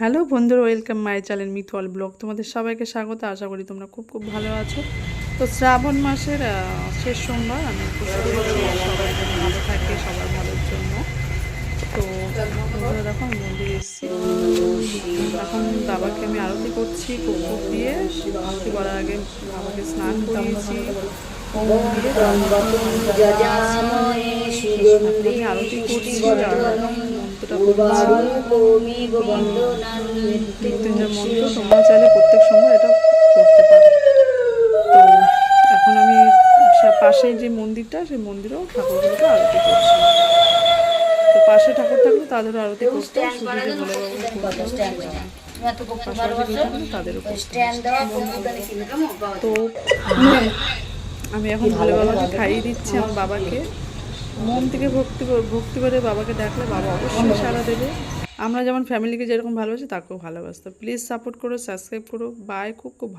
Hello বন্ধুরা, welcome my channel মিথল blog. তোমাদের সবাইকে স্বাগত, আশা করি তোমরা খুব খুব ভালো আছো। তো শ্রাবণ মাসের শেষ সোমবার, আমি উপোস সবাই ভালো থাকে, সবার ভালোর জন্য। তো আমি মন্দিরে এসেছি। এখন বাবাকে আমি আরতি করছি, কুকুর দিয়ে। আরতি করার আগে বাবাকে স্নান করিয়েছি। আরতি করছি চাইলে প্রত্যেক সময় এটা করতে তো এখন আমি পাশেই যে মন্দিরটা সেই মন্দিরেও ঠাকুরগুলোকে আরতি করছি তো পাশে ঠাকুর থাকলে তাদের আরতি করতে তাদেরও তো আমি এখন ভোলে খাইয়ে দিচ্ছি আমার বাবাকে মন থেকে ভক্তি ভক্তি করে বাবাকে দেখলে বাবা অবশ্যই সারা দেবে। আমরা যেমন ফ্যামিলিকে যেরকম ভালোবাসি, তাকেও ভালোবাসতো প্লিজ সাপোর্ট করো সাবস্ক্রাইব করো। বাই খুব খুব ভালো।